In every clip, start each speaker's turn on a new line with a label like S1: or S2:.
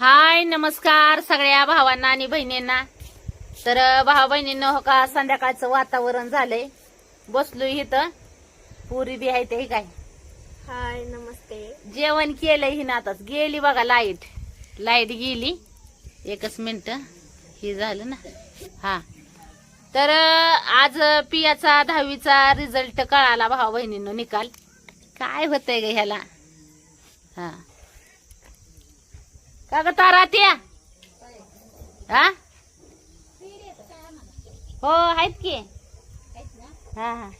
S1: हाय नमस्कार सगळ्या भावांना आणि बहिणींना. तर भावा बहिणींना हो का संध्याकाळचं वातावरण झालंय. बसलोय इथं. पुरी बी आहे ते काय?
S2: हाय नमस्ते.
S1: जेवण केलंय हिनं आताच. गेली बघा लाइट. लाइट गेली. एकच मिनिट. हे झालं ना. हा. तर आज पियाचा दहावीचा रिझल्ट कळाला भावा बहिणींनो निकाल. काय होतंय ग ह्याला? हा. का ग तारा त्या? हा? हो आहेत की. हा हा.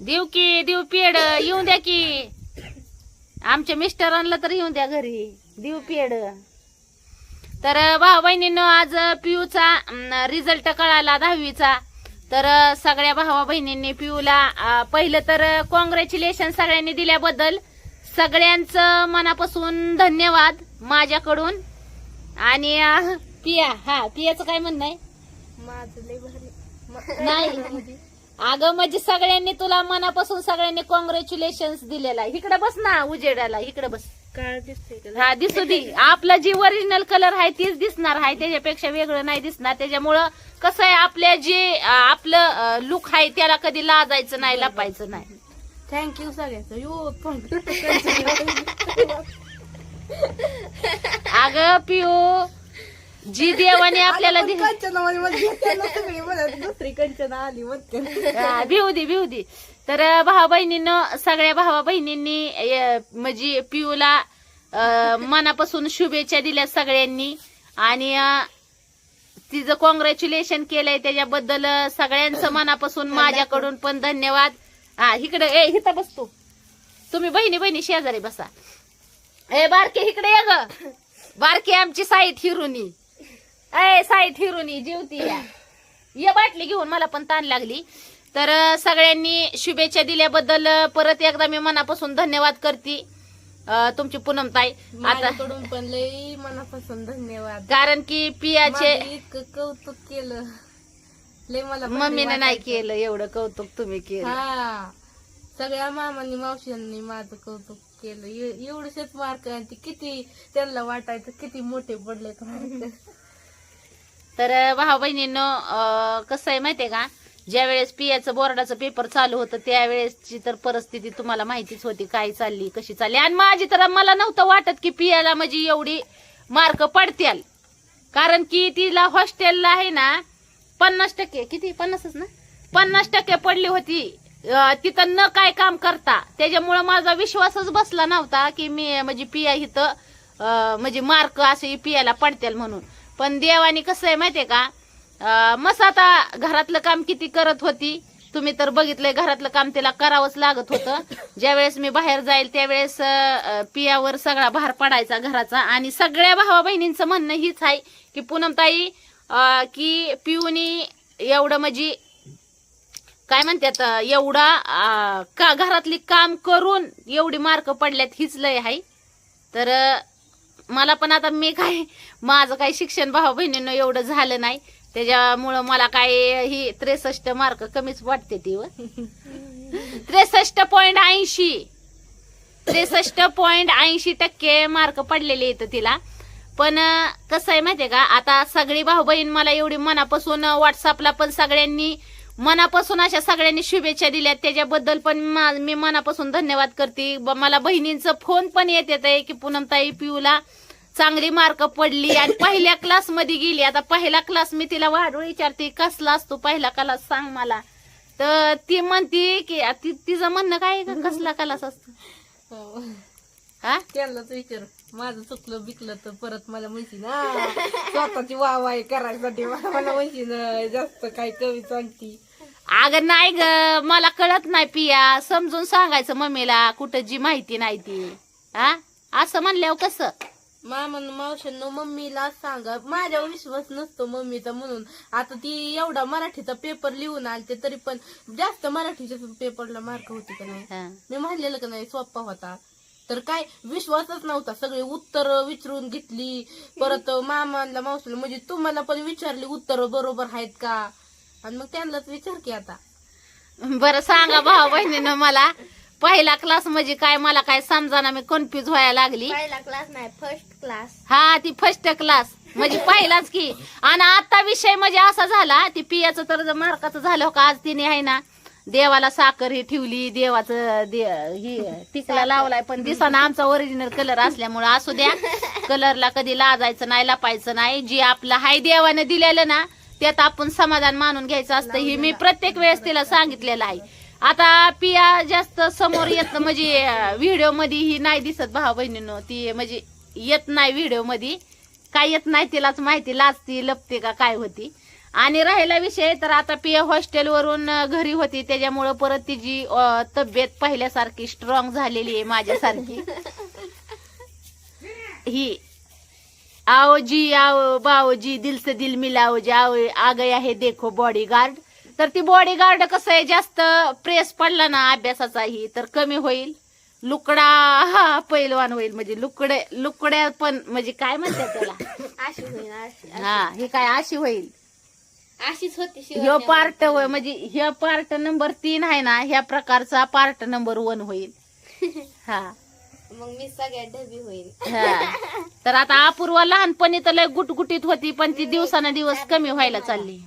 S1: देऊ की देऊ पेड येऊन द्या की. आमच्या मिस्टरांना तर येऊन द्या घरी. देऊ पेड तर भाऊ बहिणीनं आज पियूचा रिझल्ट कळाला दहावीचा. तर सगळ्या भावा बहिणींनी पियूला पहिलं तर कॉंग्रॅच्युलेशन सगळ्यांनी दिल्याबद्दल. सगळ्यांचं मनापासून धन्यवाद माझ्याकडून. आणि पिया हा पियाचं काय म्हणणं आहे? नाही. अगं म्हणजे सगळ्यांनी तुला मनापासून सगळ्यांनी कॉंग्रॅच्युलेशन दिलेलं आहे. इकडे बस ना उजेडाला इकडे बस. हा दिसू दे. आपला जी ओरिजिनल कलर आहे तीच दिसणार आहे. त्याच्यापेक्षा वेगळं नाही दिसणार. त्याच्यामुळं कसं आहे आपल्या जे आपलं लुक आहे त्याला कधी लाजायचं नाही लपायचं नाही.
S2: थँक्यू सगळ्याचं यो
S1: अगं पिऊ जी देवाने आपल्याला दि-
S2: दुसरी कंचना आली म्हणते.
S1: हा, भिऊ दे भिऊ दे. तर भावा बहिणीनं सगळ्या भावा बहिणींनी अं, म्हणजे पिऊला अं, मनापासून शुभेच्छा दिल्या सगळ्यांनी. आणि अं, तिचं कॉंग्रॅच्युलेशन केलंय त्याच्याबद्दल अं, सगळ्यांचं मनापासून माझ्याकडून पण धन्यवाद. हा इकडे ए इथं बसतो तुम्ही बहिणी बहिणी शेजारी बसा. ए बारके इकडे ये ग. बारके आमची साईट हिरुनी. ए साईट हिरुनी जीवती या. बाटली घेऊन मला पण ताण लागली. तर सगळ्यांनी शुभेच्छा दिल्याबद्दल परत एकदा मी मनापासून धन्यवाद करते. तुमची पूनमताई आता
S2: पण लय मनापासून धन्यवाद.
S1: कारण की पियाचे
S2: कौतुक केलं. लय मला
S1: मम्मीने नाही. केलं एवढं कौतुक तुम्ही केलं.
S2: हा. सगळ्या मामांनी मावशांनी माझं कौतुक केलं. ए- एवढेच मार्क किती त्यांना वाटायचं किती मोठे पडले
S1: तर भाऊ बहिणीनं कसं आहे माहितीये का? ज्या वेळेस पियाचं बोर्डाचं पेपर चालू होतं त्यावेळेसची तर परिस्थिती तुम्हाला माहितीच होती काय चालली कशी चालली. आणि माझी तर मला नव्हतं वाटत की पियाला म्हणजे एवढी मार्क पडतील. कारण की तिला हॉस्टेलला आहे ना पन्नास टक्के. किती? पन्नासच ना? पन्नास टक्के पडली होती. तिथं न काय काम करता. त्याच्यामुळं माझा विश्वासच बसला नव्हता की मी म्हणजे पिया इथं म्हणजे मार्क असे पियाला पडतील म्हणून. पण देवाने कसं आहे माहितीये का? मस मस्त आता घरातलं काम किती करत होती? तुम्ही तर बघितलंय घरातलं काम तिला करावंच लागत होतं. ज्यावेळेस मी बाहेर जाईल त्यावेळेस पियावर सगळा भार पडायचा घराचा. आणि सगळ्या भावा बहिणींचं म्हणणं हीच आहे की पूनमताई ताई की पिऊनी एवढं म्हणजे काय म्हणतात एवढा का घरातली काम करून एवढी मार्क पडल्यात हीच लय आहे तर मला पण आता मी काय माझं काही शिक्षण भाऊ बहिणीनं एवढं झालं नाही. त्याच्यामुळं मला काय ही त्रेसष्ट मार्क कमीच वाटते ती व. त्रेसष्ट पॉइंट ऐंशी. त्रेसष्ट पॉइंट ऐंशी टक्के मार्क पडलेले येतं तिला. पण कसं आहे माहितीये का? आता सगळी भाऊ बहीण मला एवढी मनापासून व्हॉट्सअपला पण सगळ्यांनी मनापासून अशा सगळ्यांनी शुभेच्छा दिल्यात. त्याच्याबद्दल पण मा- मनापासून धन्यवाद करते. ब- मला बहिणींचं फोन पण येत येत आहे की पूनमताई पिऊला चांगली मार्क पडली. आणि पहिल्या क्लासमध्ये गेली. आता पहिला क्लास मी तिला वाढवून विचारते कसला असतो पहिला क्लास सांग मला. तर ती म्हणती की तिचं म्हणणं काय कसला क्लास असतो? हा.
S2: त्यांनाच विचार. माझं चुकलं बिकलं तर परत मला म्हणशी ना स्वतःची वाहवाही करायसाठी. मला म्हणशी ना जास्त काही कवी सांगती
S1: अगं नाही ग मला कळत नाही पिया. समजून सांगायचं मम्मीला कुठं जी माहिती नाही ती. हा? असं म्हणल्यावर कसं?
S2: मामन मावशांनो मम्मीला सांगा. माझ्यावर विश्वास नसतो मम्मीचा म्हणून. आता ती एवढा मराठीचा पेपर लिहून आलते तरी पण जास्त मराठीच्या पेपरला मार्क होते का नाही. मी म्हणलेलं का नाही सोपा होता. तर काय विश्वासच नव्हता. सगळे उत्तर विचारून घेतली. परत मामाला मावशीला म्हणजे तुम्हाला पण विचारली उत्तर बरोबर आहेत का? आणि मग त्यांनाच विचार की आता.
S1: बरं सांगा भाऊ बहिणीनं मला. पहिला क्लास म्हणजे काय मला काय समजाना मी कन्फ्युज व्हायला लागली.
S2: पहिला क्लास नाही फर्स्ट क्लास
S1: हा ती फर्स्ट क्लास म्हणजे पहिलाच की. आणि आता विषय म्हणजे असा झाला ती पियाचं तर मार्काचं झालं हो का आज तिने आहे ना देवाला साखर ही ठेवली देवाचं दे ही टिकला लावलाय पण दिसाना आमचा ओरिजिनल कलर असल्यामुळं असू द्या. कलरला कधी लाजायचं नाही लपायचं नाही. जी आपलं हाय देवाने दिलेलं ना त्यात आपण समाधान मानून घ्यायचं असतं. ही मी प्रत्येक वेळेस तिला सांगितलेलं आहे. आता पिया जास्त समोर येत म्हणजे व्हिडिओमध्ये ही नाही दिसत भाऊ बहिणीनं. ती म्हणजे येत नाही व्हिडिओमध्ये काय येत नाही तिलाच माहिती लाजती लपते का काय होती. आणि राहिला विषय तर आता पिया हॉस्टेलवरून घरी होती. त्याच्यामुळं परत तिची तब्येत पहिल्यासारखी स्ट्रॉंग झालेली आहे माझ्यासारखी. ही आओ जी आओ बाओ जी दिल से दिल मिलाओ जाओ आ गया है देखो बॉडी गार्ड तर ती बॉडी गार्ड कसं आहे जास्त प्रेस पडला ना अभ्यासाचाही तर कमी होईल. लुकडा हा पैलवान होईल. म्हणजे लुकडे लुकड्या पण म्हणजे काय म्हणतात त्याला? हा हे काय अशी होईल?
S2: अशीच होती
S1: ह्यो
S2: शिवाजी
S1: पार्ट होय म्हणजे ह्या पार्ट नंबर तीन आहे ना ह्या प्रकारचा पार्ट नंबर वन होईल. हा.
S2: मग मी सगळ्यात ढबी होईल.
S1: हा. तर आता अपूर्वा लहानपणी तर लय गुटगुटीत होती पण ती दिवसाना दिवस कमी व्हायला चालली.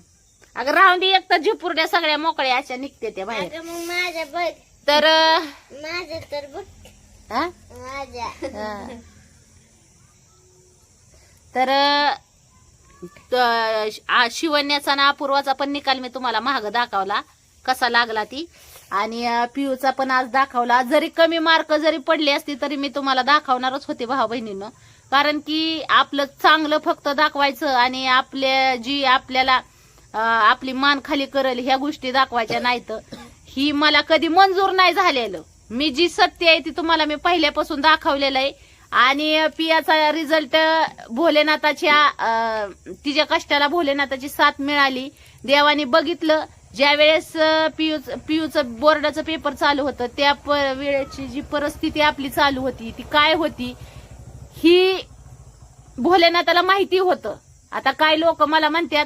S1: अगं राहून दे एक तर झिपुरड्या सगळ्या मोकळ्या अशा निघते त्या बाहेर.
S2: अगं मग माझ्या बघ.
S1: तर अं,
S2: माझ्या तर बघ.
S1: हा?
S2: माझ्या.
S1: हा. तर अं, शिवण्याचा ना अपूर्वाचा पण निकाल मी तुम्हाला महाग दाखवला. कसा लागला ती? आणि अं, पियूचा पण आज दाखवला. जरी कमी मार्क जरी पडले असते तरी मी तुम्हाला दाखवणारच होते भाऊ बहिणीनं. कारण की आपलं चांगलं फक्त दाखवायचं आणि आपल्या जी आपल्याला आपली मान खाली करेल ह्या गोष्टी दाखवायच्या नाहीत. ही मला कधी मंजूर नाही झालेलं. मी जी सत्य आहे ती तुम्हाला मी पहिल्यापासून दाखवलेलं आहे. आणि पियाचा रिझल्ट भोलेनाथाच्या अं, तिच्या कष्टाला भोलेनाथाची साथ मिळाली. देवाने बघितलं ज्या वेळेस पियू पियूचं बोर्डाचं पेपर चालू होतं त्या वेळेची जी परिस्थिती आपली चालू होती ती काय होती ही भोलेनाथाला माहिती होतं. आता काय लोक मला म्हणतात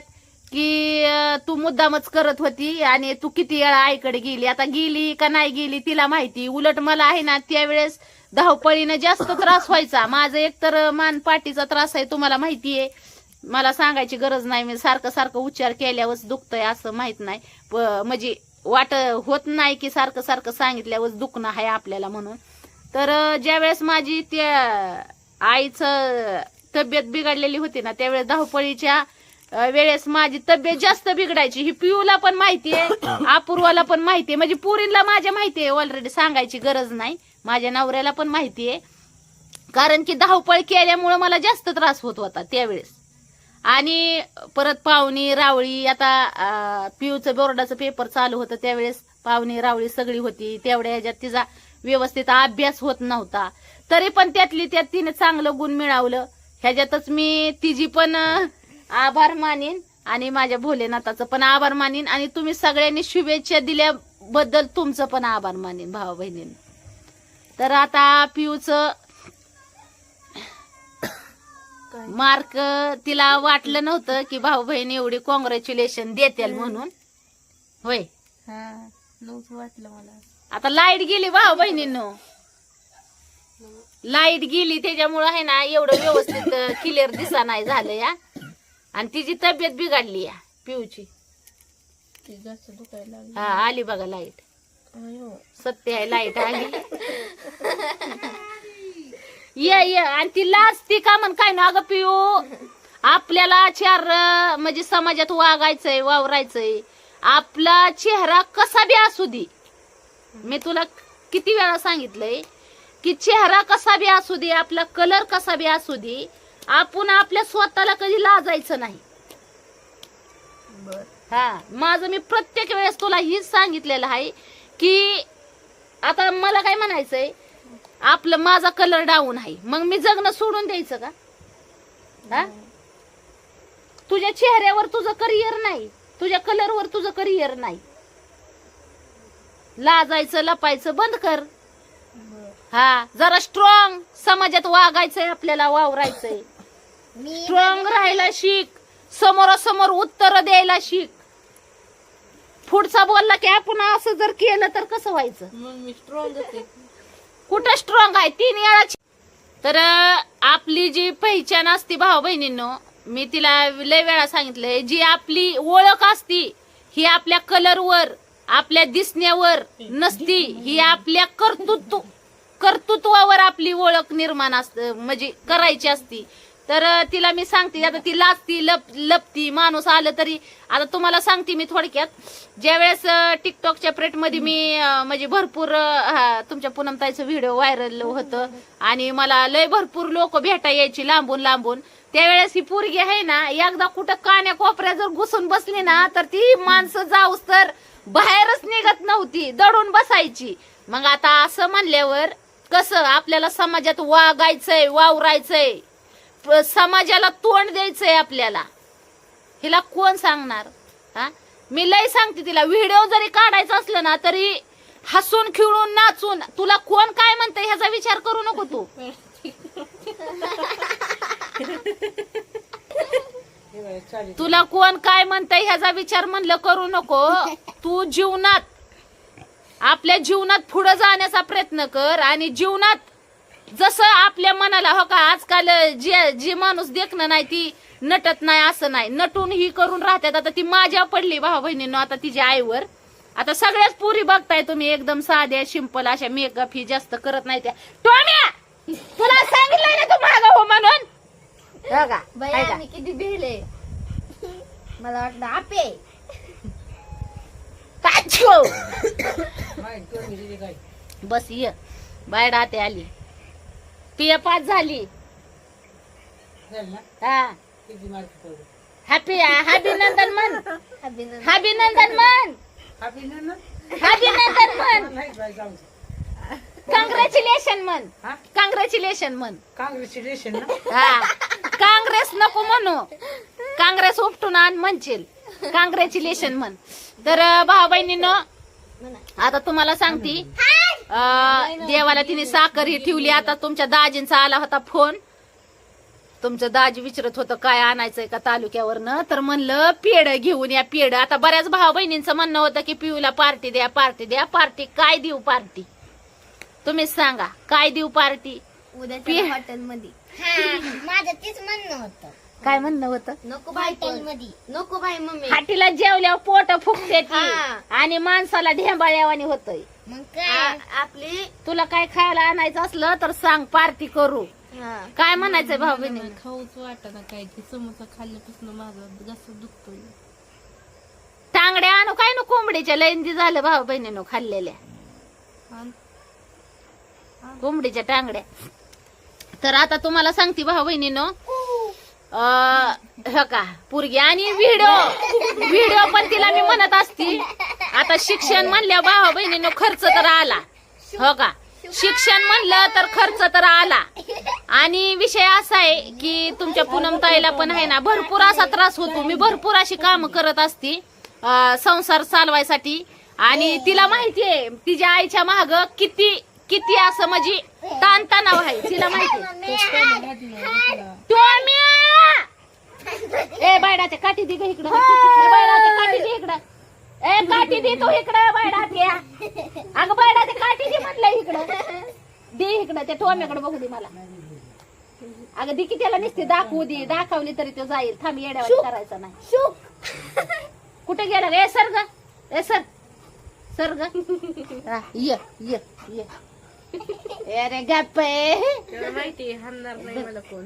S1: की तू मुद्दामच करत होती आणि तू किती वेळा आईकडे गेली आता गेली का नाही गेली तिला माहिती. उलट मला आहे ना त्यावेळेस धावपळीनं जास्त त्रास व्हायचा. माझं एकतर मानपाटीचा त्रास आहे तुम्हाला माहिती आहे मला सांगायची गरज नाही मी सारखं सारखं उच्चार केल्यावरच दुखतंय असं माहीत नाही. म्हणजे वाट होत नाही की सारखं सारखं सांगितल्यावर दुखणं आहे आपल्याला म्हणून. तर ज्यावेळेस माझी त्या आईचं तब्येत बिघडलेली होती ना त्यावेळेस धावपळीच्या वेळेस माझी तब्येत जास्त बिघडायची. ही पिऊला पण माहितीये अपूर्वाला पण माहितीये. म्हणजे पुरीला माझ्या माहितीये ऑलरेडी सांगायची गरज नाही. माझ्या नवऱ्याला पण माहितीये कारण की धावपळ केल्यामुळं मला जास्त त्रास होत होता त्यावेळेस. आणि परत पाहुणी रावळी आता पिऊचं बोर्डाचं पेपर चालू होतं त्यावेळेस पाहुणी रावळी सगळी होती. तेवढ्या ह्याच्यात तिचा व्यवस्थित अभ्यास होत नव्हता. तरी पण त्यातली त्यात तिने चांगलं गुण मिळवलं. ह्याच्यातच मी तिची पण आभार मानेन आणि माझ्या भोलेनाथाचं पण आभार मानेन. आणि तुम्ही सगळ्यांनी शुभेच्छा दिल्याबद्दल तुमचं पण आभार मानेन भावा बहिणींना तर आता पिऊचं? मार्क तिला वाटलं नव्हतं की भाऊ बहीण एवढी कॉंग्रॅच्युलेशन देतील म्हणून. होय.
S2: हा नव्हतं वाटलं मला.
S1: आता लाइट गेली भाऊ बहिणींनो लाइट गेली त्याच्यामुळं आहे ना एवढं व्यवस्थित क्लिअर दिसा नाही झालं या. आणि तिची तब्येत बिघडली या पिऊची. हा आली बघा
S2: लाइट.
S1: सत्य आहे लाइट आली ये ये आणि ती लाजती का म्हण काय ना अगं पिऊ? आपल्याला चार म्हणजे समाजात वागायचंय वावरायचंय. आपला चेहरा कसा बी असू दे. मी तुला किती वेळा सांगितलंय की चेहरा कसा बी असू दे आपला कलर कसा बी असू दे आपण आपल्या स्वतःला कधी लाजायचं नाही. हा माझं मी प्रत्येक वेळेस तुला हीच सांगितलेलं आहे की आता मला काय म्हणायचंय? आपलं माझा कलर डाऊन आहे. मग मी जगणं सोडून द्यायचं का? हा? तुझ्या चेहऱ्यावर तुझं करिअर नाही. तुझ्या कलरवर तुझं करिअर नाही. लाजायचं लपायचं बंद कर. हा जरा स्ट्रॉंग समाजात वागायचंय आपल्याला वावरायचंय. स्ट्रॉंग राहायला शिक. समोरासमोर उत्तर द्यायला शिक. पुढचा बोलला की आपण असं जर केलं तर कसं व्हायचं?
S2: मग मी स्ट्रॉंगच आहे
S1: कुठं स्ट्रॉंग आहे? तीन वेळाची. तर आपली जी पहिचान असते भाऊ बहिणींनो मी तिला लय वेळा सांगितलंय जी आपली ओळख असती ही आपल्या कलरवर आपल्या दिसण्यावर नसती ही आपल्या कर्तृत्व कर्तृत्वावर आपली ओळख निर्माण असत म्हणजे करायची असती. तर तिला मी सांगते आता ती लाजती लप लपती माणूस आलं तरी आता तुम्हाला सांगते मी थोडक्यात. ज्यावेळेस अं, टिकटॉकच्या प्रेटमध्ये मी म्हणजे भरपूर तुमच्या पूनमताईचं व्हिडिओ व्हायरल होतं आणि मला लय भरपूर लोक भेटा यायची लांबून लांबून. त्यावेळेस ही पोरगी आहे ना एकदा कुठं कान्या कोपऱ्या जर घुसून बसली ना तर ती माणसं जाऊस तर बाहेरच निघत नव्हती दडून बसायची. मग आता असं म्हणल्यावर कसं आपल्याला समाजात वागायचंय वावरायचंय? समाजाला तोंड द्यायचंय आपल्याला. हिला कोण सांगणार? हा? मी लय सांगते तिला व्हिडिओ जरी काढायचा असलं ना तरी हसून खिळून नाचून तुला कोण काय म्हणतंय ह्याचा विचार करू नको तू. तुला कोण काय म्हणतंय ह्याचा विचार म्हणलं करू नको. तू जीवनात आपल्या जीवनात पुढे जाण्याचा प्रयत्न कर आणि जीवनात जसं आपल्या मनाला हो का आजकाल जे जे माणूस देखणं नाही ती नटत नाही असं नाही. नटून ही करून राहतात. आता ती माझ्या पडली भाऊ बहिणीनं आता तिच्या आईवर. आता सगळ्याच पुरी बघताय तुम्ही एकदम साध्या सिंपल अशा मेकअप ही जास्त करत नाही त्या. टोम्या! तुला सांगितलंय ना तू माग हो म्हणून? हो का?
S2: बाई
S1: आहे का?
S2: आम्ही किती भेले मला वाटलं आपे.
S1: काचो! बस ये. बाय राहते आली. पिया पाच झाली. हा. हॅपी अभिनंदन मन
S2: अभिनंदन.
S1: अभिनंदन मन अभिनंदन? मन कॉंग्रॅच्युलेशन मन कॉंग्रॅच्युलेशन मन
S3: काँग्रेच्युलेशन
S1: हा? काँग्रेस नको म्हणू. काँग्रेस उपटून आण म्हणशील. कॉंग्रॅच्युलेशन म्हण. तर भाऊ बहिणीनं आता तुम्हाला सांगती. देवाला तिने साखर ही ठेवली. आता तुमच्या दाजींचा आला होता फोन. तुमचं दाजी विचारत होतं काय आणायचंय का तालुक्यावरनं? तर म्हणलं पेड घेऊन या पेड आता बऱ्याच भाऊ बहिणींचं म्हणणं होतं की पिऊला पार्टी द्या पार्टी द्या. पार्टी काय देऊ पार्टी? तुम्हीच सांगा काय देऊ पार्टी?
S2: उद्याच्या हॉटेल मध्ये.
S4: माझं तेच म्हणणं होतं.
S1: काय म्हणणं होतं?
S2: नको बाई
S4: मध्ये
S2: नको बाई मम्मी.
S1: हाटीला जेवल्यावर पोट फुगते ती.
S2: हा.
S1: आणि माणसाला ढेंबाळ्यावानी होतय.
S4: मग काय?
S2: आ- आपली?
S1: तुला काय खायला आणायचं असलं तर सांग पार्टी करू.
S2: हा.
S1: काय म्हणायचंय भाऊ बहिणी
S2: मला खाऊच वाटत काय ते समोसा खाल्ल्यापासून माझा घसा दुखतोय.
S1: टांगड्या आणू काय नु कोंबडीच्या? लैंदी झालं भाऊ बहिणीनं खाल्लेल्या.
S2: आणि.
S1: कोंबडीच्या टांगड्या. तर आता तुम्हाला सांगते भाऊ बहिणीनं हो का पुरगी आणि व्हिडिओ व्हिडिओ पण तिला मी म्हणत असती. आता शिक्षण म्हणल्या भावा बहिणीनं खर्च तर आला. हो का? शिक्षण म्हणलं तर खर्च तर आला. आणि विषय असा आहे की तुमच्या पूनमताईला पण आहे ना भरपूर असा त्रास होतो. मी भरपूर अशी काम करत असती संसार चालवायसाठी. आणि तिला माहितीये तिच्या आईच्या माग किती किती असं म्हणजे ताणतणाव आहे तिला माहिती! ए बायडाच्या काठी दे इकडं. ए बायडाच्या काठी दे इकडं. ए काठी दे तू इकडं बायडाच्या. अगं बायडाच्या काठी दे म्हटलं इकडं. दे इकडं त्या टोम्याकडे बघू दे मला. अगं दे की त्याला नुसती दाखवू दे. दाखवली तरी तो जाईल. थांब येड्यावर करायचा नाही. कुठे गेला ग ए सर ग. ए सर. सर ग. हा, ये ये ये. अरे गप्प आहे
S2: त्याला माहिती हाणणार नाही मला कोण.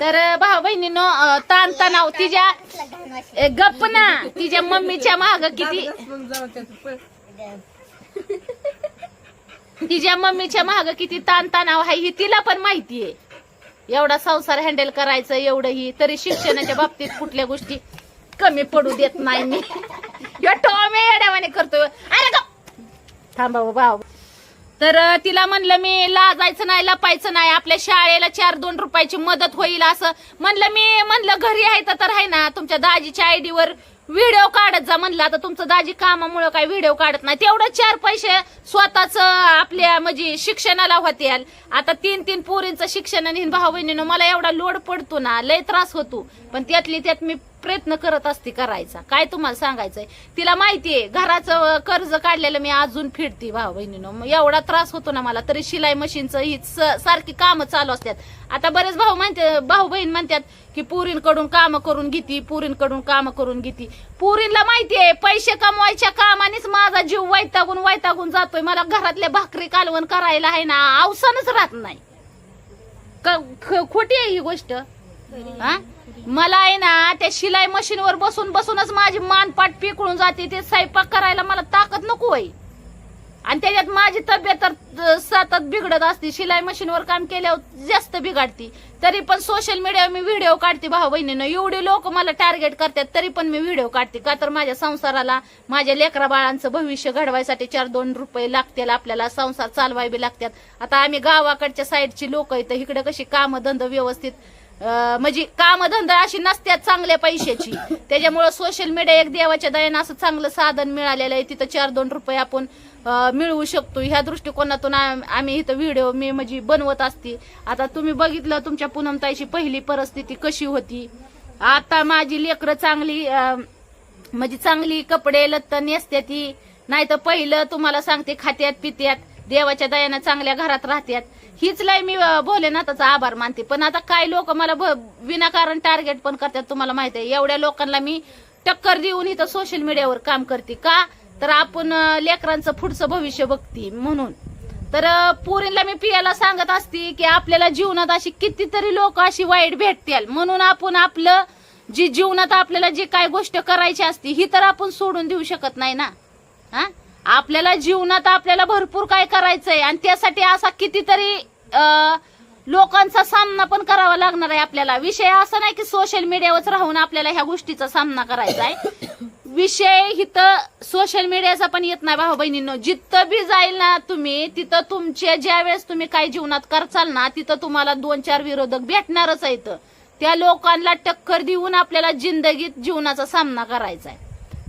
S1: तर भाऊ बहिणीनं ताण तणाव तिच्या ए, गप्प ना. तिच्या मम्मीच्या माग किती
S2: मग जाऊ त्याचं पण.
S1: तिच्या मम्मीच्या माग किती ताण तणाव आहे ही तिला पण माहितीये एवढा संसार हँडल करायचं एवढं ही तरी शिक्षणाच्या बाबतीत कुठल्या गोष्टी कमी पडू देत नाही मी. ह्यो टॉमे येड्यावाने करतोय. अरे गप थांबा हो भाऊ. तर तिला म्हणलं मी लाजायचं नाही लपायचं नाही. आपल्या शाळेला चार दोन रुपयाची मदत होईल असं. म्हणलं मी म्हणलं घरी आहे तर तर आहे ना. तुमच्या दाजीच्या आयडीवर व्हिडिओ काढत जा म्हणलं. आता तुमचं दाजी कामामुळे काय व्हिडिओ काढत नाही. तेवढं चार पैसे स्वतःच आपल्या म्हणजे शिक्षणाला होते. आता तीन तीन पोरींचं शिक्षण आणि भाऊ बहिणीनं मला एवढा लोड पडतो ना लय त्रास होतो. पण त्यातली त्यात मी प्रयत्न करत असते करायचा. काय तुम्हाला सांगायचंय? तिला माहितीये घराचं कर्ज काढलेलं मी अजून फिरती भाऊ बहिणीनं. एवढा त्रास होतो ना मला तरी शिलाई मशीनचं ही स- सारखी कामं चालू असतात. आता बरेच भाऊ म्हणते भाऊ बहीण म्हणतात की पुरींकडून काम करून घेती पुरींकडून काम करून घेती. पुरींला माहितीये पैसे कमवायच्या कामानेच माझा जीव वैतागून वैतागून जातोय. मला घरातल्या भाकरी कालवण करायला आहे ना अवसानच राहत नाही. खोटी आहे ही गोष्ट. हा? मला आहे ना त्या शिलाई मशीनवर बसून बसूनच माझी मानपाट पिकळून जाते ते स्वयंपाक करायला मला ताकद नको आहे. आणि त्याच्यात माझी तब्येत तर सतत बिघडत असते. शिलाई मशीनवर काम केल्यावर जास्त बिघडती. तरी पण सोशल मीडियावर मी व्हिडिओ काढते भाऊ बहिणीनं. एवढे लोक मला टार्गेट करतात तरी पण मी व्हिडिओ काढते. का तर माझ्या संसाराला माझ्या लेकरा बाळांचं भविष्य घडवायसाठी चार दोन रुपये लागतील आपल्याला संसार चालवायबी लागतात. आता आम्ही गावाकडच्या साईडची लोक आहेत इकडे कशी कामधंद व्यवस्थित म्हणजे कामधंदा अशी नसतात चांगल्या पैशाची. त्याच्यामुळे सोशल मीडिया एक देवाच्या दयानं असं चांगलं साधन मिळालेलं आहे. तिथं चार दोन रुपये आपण मिळवू शकतो. ह्या दृष्टिकोनातून आम्ही इथं व्हिडिओ मी म्हणजे बनवत असते. आता तुम्ही बघितलं तुमच्या पुनमताईची पहिली परिस्थिती कशी होती. आता माझी लेकरं चांगली म्हणजे चांगली कपडे लत्त नेसते ती. नाही तर पहिलं तुम्हाला सांगते खात्यात पित्यात. देवाच्या दयानं चांगल्या घरात राहत्यात. हीच लय मी भोलेनाथाचा आभार मानते. पण आता काय लोक मला भ- विनाकारण टार्गेट पण करतात तुम्हाला माहिती आहे. एवढ्या लोकांना मी टक्कर देऊन इथं सोशल मीडियावर काम करते. का? तर आपण लेकरांचं पुढचं भविष्य बघते म्हणून. तर पुरीला मी पियाला सांगत असते की आपल्याला जीवनात अशी कितीतरी लोक अशी वाईट भेटतील. म्हणून आपण आपलं जी जीवनात आपल्याला जी काय गोष्ट करायची असती ही तर आपण सोडून देऊ शकत नाही ना? हा? आपल्याला जीवनात आपल्याला भरपूर काय करायचंय आणि त्यासाठी असा कितीतरी लोकांचा सामना पण करावा लागणार आहे आपल्याला. विषय असा नाही की सोशल मीडियावर राहून आपल्याला ह्या गोष्टीचा सामना करायचा आहे. विषय इथं सोशल मीडियाचा पण येत नाही भाऊ बहिणींनो. जिथं बी जाईल ना तुम्ही तिथं तुमच्या ज्या वेळेस तुम्ही काही जीवनात करचाल ना तिथं तुम्हाला दोन चार विरोधक भेटणारच आहेत. त्या लोकांना टक्कर देऊन आपल्याला जिंदगीत जीवनाचा सामना करायचा आहे.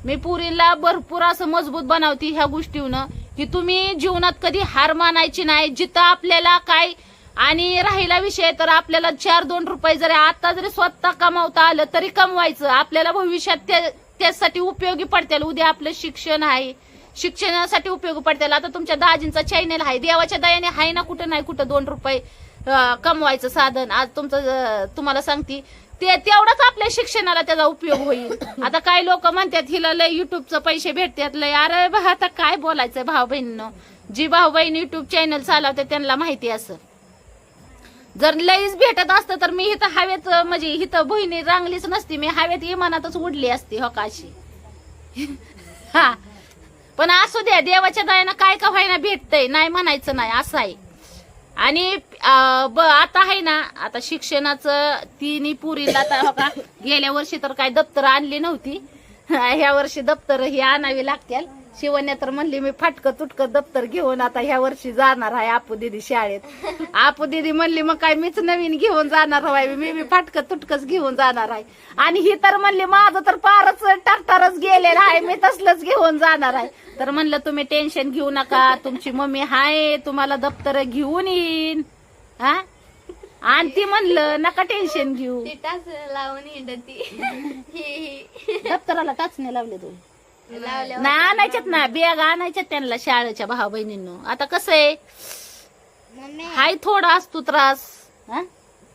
S1: मी पुरीला भरपूर असं मजबूत बनवते ह्या गोष्टीनं की तुम्ही जीवनात कधी हार मानायची नाही जिथं आपल्याला काय आणि राहिला विषय तर आपल्याला चार दोन रुपये जरी आता जरी स्वतः कमावता आलं तरी कमवायचं. आपल्याला भविष्यात त्या- त्यासाठी उपयोगी पडतील. उद्या आपलं शिक्षण आहे. शिक्षणासाठी उपयोगी पडतील. आता तुमच्या दाजींचा चॅनेल आहे. देवाच्या दयाने आहे ना कुठं नाही कुठं दोन रुपये कमवायचं साधन. आज तुमचं तुम्हाला सांगते ते तेवढाच आपल्या शिक्षणाला त्याचा उपयोग होईल. आता काही लोक म्हणतात हिला लय युट्यूबचं पैसे भेटतात लय. अरे बा आता काय बोलायचंय भाऊ बहिणीनं जी भाऊ बहीण युट्यूब चॅनल चालवते त्यांना माहिती असं. जर लईच भेटत असतं तर मी इथं हवेत म्हणजे इथं बहिणी रांगलीच नसती मी हवेत इमानातच उडली असती हो हा. पण असू द्या देवाच्या दयानं काय का व्हायना भेटतंय नाही म्हणायचं नाही असं आहे. आणि ब आता आहे ना आता शिक्षणाचं तिन्ही पुरीला आता हो का गेल्या वर्षी तर काय दप्तर आणली नव्हती. ह्या वर्षी दप्तर ही आणावी लागतील. शिवण्या तर म्हणली मी फाटकं तुटकं दप्तर घेऊन आता ह्या वर्षी जाणार आहे आपू दिदी शाळेत. आपू दिदी म्हणली मग काय मीच नवीन घेऊन जाणार आहे मी मी फाटकं तुटकंच घेऊन जाणार आहे. आणि ही तर म्हणली माझं तर फारच टारटारच गेलेलं आहे मी तसलंच घेऊन जाणार आहे. तर म्हणलं तुम्ही टेन्शन घेऊ नका तुमची मम्मी हाय तुम्हाला दप्तर घेऊन येईन. हा? आणि ती म्हणलं नका टेन्शन घेऊ.
S2: ती टाच लावून हिंडती. ही
S1: दप्तराला टाचणे लावले तू
S2: लावल्या
S1: नाही आणायच्यात ना बॅग आणायच्यात त्यांना शाळेच्या भावा बहिणींनो. आता कसं आहे?
S4: मम्मी.
S1: हाय थोडा असतो त्रास. हा?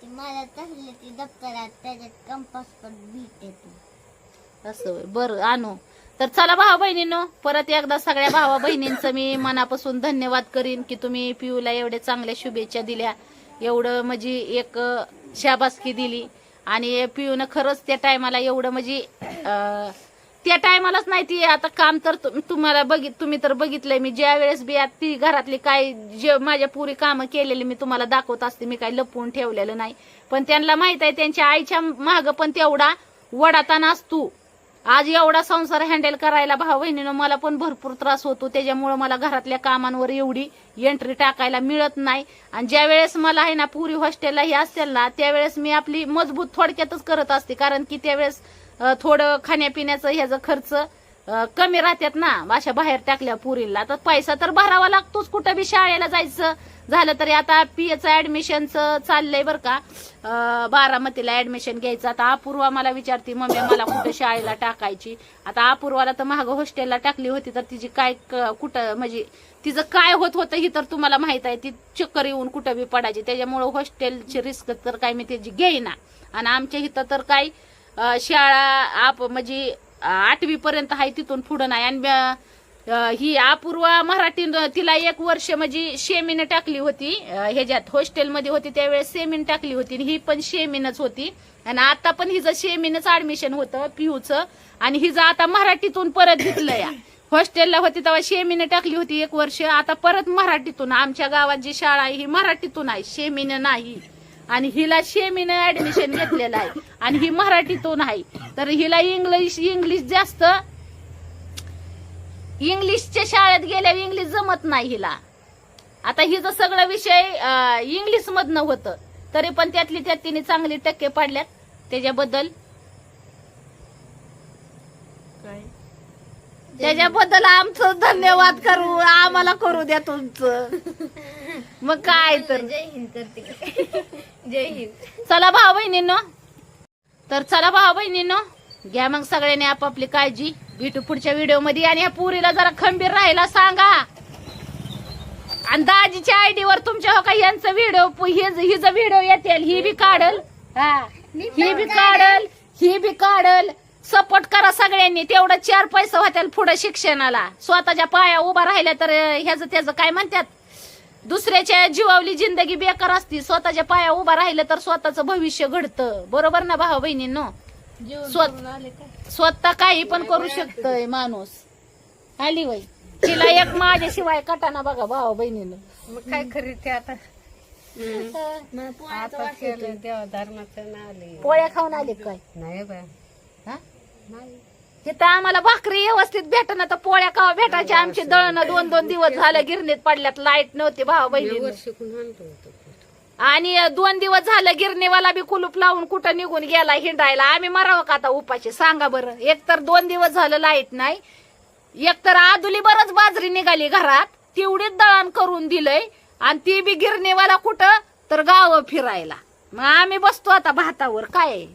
S4: ती मला तसली ती दप्तरात त्याच्यात कंपास पण येते.
S1: असं होय. बरं आणू. तर चला भावा बहिणींनो परत एकदा सगळ्या भावा बहिणींचं मी मनापासून धन्यवाद करीन की तुम्ही पिऊला एवढ्या चांगल्या शुभेच्छा दिल्या. एवढं म्हणजे एक शाबासकी दिली. आणि पिऊन खरंच त्या टायमाला एवढं म्हणजे त्या टायमालाच नाही ती आता काम तर तुम्हाला बघित तुम्ही तर बघितलंय मी ज्या वेळेस बी आता ती घरातली काय जे माझ्या पुरी कामं केलेली मी तुम्हाला दाखवत असते मी काही लपवून ठेवलेलं नाही. पण त्यांना माहीत आहे त्यांच्या आईच्या माग पण तेवढा वडाताना असतो. आज एवढा संसार हँडल करायला भाऊ बहिणीनं मला पण भरपूर त्रास होतो. त्याच्यामुळे मला घरातल्या कामांवर एवढी एंट्री टाकायला मिळत नाही. आणि ज्या वेळेस मला आहे ना पुरी हॉस्टेलला हे असतील ना त्यावेळेस मी आपली मजबूत थोडक्यातच करत असते. कारण की त्यावेळेस थोडं खाण्यापिण्याचं ह्याचा खर्च कमी राहतात ना. अशा बाहेर टाकल्या पुरीला. तर पैसा तर भरावा लागतोच. कुठं बी शाळेला जायचं झालं तरी आता पीएचं ऍडमिशनचं चाललंय बरं का. बारामतीला ऍडमिशन घ्यायचं. आता अपूर्वा मला विचारते मम्मी मला कुठं शाळेला टाकायची? आता अपूर्वाला तर महाग हॉस्टेलला टाकली होती तर तिची काय क- कुठं म्हणजे तिचं काय होत होतं ही तर तुम्हाला माहीत आहे. ती चक्कर येऊन कुठं बी पडायची. त्याच्यामुळं हॉस्टेलची रिस्क तर काय मी त्याची घेईना. आणि आमच्या इथं तर काय शाळा आप म्हणजे आठवी पर्यंत आहे तिथून पुढं नाही. आणि ही अपूर्वा मराठी तिला एक वर्ष म्हणजे शेमीने टाकली होती. ह्याच्यात हॉस्टेलमध्ये होती त्यावेळेस सेमीन टाकली होती. आणि ही पण शेमीनच होती. आणि आता पण हिचं शेमीनच ऍडमिशन होतं पियूचं. आणि हिचं आता मराठीतून परत घेतलं या. हॉस्टेलला होती तेव्हा शेमीने टाकली होती एक वर्ष. आता परत मराठीतून. आमच्या गावात जी शाळा आहे ही मराठीतून आहे. शेमीनं नाही. आणि हिला शेमीनं ऍडमिशन घेतलेलं आहे. आणि ही मराठीतून आहे. तर हिला इंग्लिश इंग्लिश जास्त. इंग्लिशच्या शाळेत गेल्यावर इंग्लिश जमत नाही हिला. आता हिचं सगळं विषय इंग्लिश मधनं होतं. तरी पण त्यातली त्यात तिने चांगली टक्के पाडल्यात. त्याच्याबद्दल
S2: काय
S1: त्याच्याबद्दल आमचं धन्यवाद करू आम्हाला करू द्या तुमचं. मग काय तर.
S4: जय हिंद करते
S2: जय हिंद.
S1: चला भाऊ बहिणींनो. तर चला भाऊ बहिणींनो घ्या मग सगळ्यांनी आपापली काळजी. भेटू पुढच्या व्हिडिओमध्ये आणि ह्या पुरीला जरा खंबीर राहायला सांगा. आणि दाजीच्या आयडी वर तुमच्या हो का यांचं व्हिडिओ हिचा व्हिडिओ येतील ही बी काढल. हा. ही बी काढल ही बी काढल. सपोर्ट करा सगळ्यांनी. तेवढं चार पैसे होतील पुढे शिक्षणाला. स्वतःच्या पाया उभा राहिल्या तर ह्याचं त्याचं काय म्हणतात दुसऱ्याच्या जीवावली जिंदगी बेकार असती. स्वतःच्या पाया उभा राहिलं तर स्वतःचं भविष्य घडतं. बरोबर ना भाऊ बहिणींनो? स्वत- काही पण करू शकतोय माणूस. आली वय तिला एक माझ्याशिवाय कटाना बघा भाऊ बहिणीनं.
S3: काय खरी ते आता?
S1: पोळ्या खाऊन आले काय?
S3: नाही बाय
S1: तिथं आम्हाला भाकरी व्यवस्थित भेटना तर पोळ्या कावा भेटायच्या? आमची दळणं दोन दोन दिवस झालं गिरणीत पडल्यात लाइट नव्हती भाऊ बहिणी आणि दोन दिवस झालं गिरणीवाला बी कुलूप लावून कुठं निघून गेला हिंडायला? आम्ही मरावं का आता उपाशी? सांगा बरं. एक तर दोन दिवस झालं लाइट नाही. एक तर आदुली बरच बाजरी निघाली घरात. तेवढीच दळण करून दिलंय. आणि ती बी गिरणीवाला कुठं? तर गाव फिरायला. मग आम्ही बसतो आता भातावर. काय?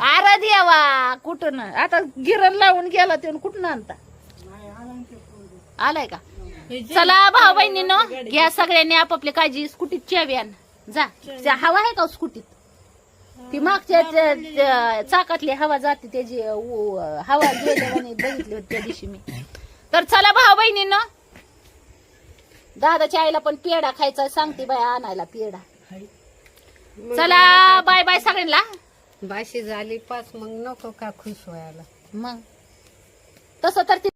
S1: आरा द्यावा कुठून? आता गिरण लावून गेला ते कुठून आणता? आलाय का? चला भाऊ बहिणीनो घ्या सगळ्यांनी आपापली काळजी स्कूटीत चावी आण. जा. हवा आहे का स्कूटीत? ती मागच्या चाकातली हवा जाते त्याची हवा बघितली होती त्या दिवशी मी. तर चला भाऊ बहिणीनो दादाच्या आईला पण पेढा खायचा सांगते बाय आणायला पेढा. चला बाय बाय सगळ्यांना.
S3: बाशी झाली पाच मग नको का खुश व्हायला?
S1: मग. तसं तर ती